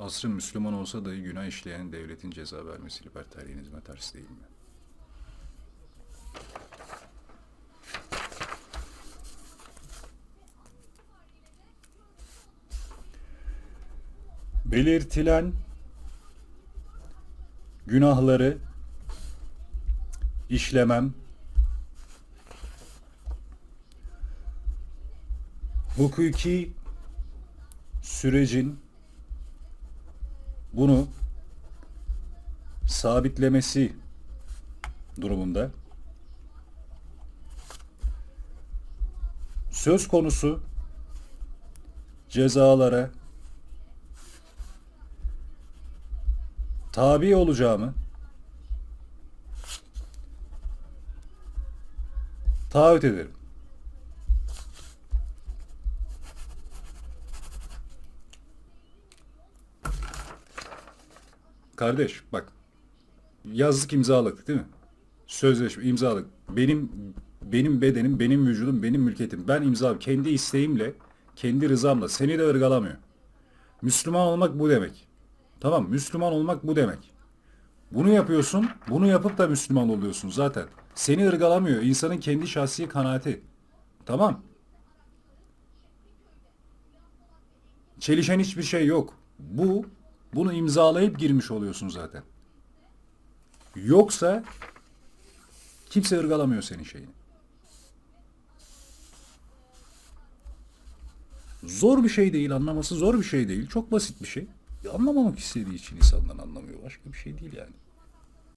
Asrın Müslüman olsa dahi günah işleyen devletin ceza vermesi libertaryenizme ters değil mi? Belirtilen günahları işlemem hukuki sürecin bunu sabitlemesi durumunda söz konusu cezalara tabi olacağımı taahhüt ederim. Kardeş bak yazlık imzaladık değil mi? Sözleşme imzaladık. Benim benim bedenim, benim vücudum, benim mülkiyetim. Ben imza kendi isteğimle, kendi rızamla seni de ırgalamıyor. Müslüman olmak bu demek. Tamam, Müslüman olmak bu demek. Bunu yapıyorsun, bunu yapıp da Müslüman oluyorsun zaten. Seni ırgalamıyor, insanın kendi şahsi kanaati. Tamam. Çelişen hiçbir şey yok. Bu, bunu imzalayıp girmiş oluyorsun zaten. Yoksa kimse ırgalamıyor senin şeyini. Zor bir şey değil, anlaması zor bir şey değil. Çok basit bir şey. Anlamamak istediği için insandan anlamıyor. Başka bir şey değil yani.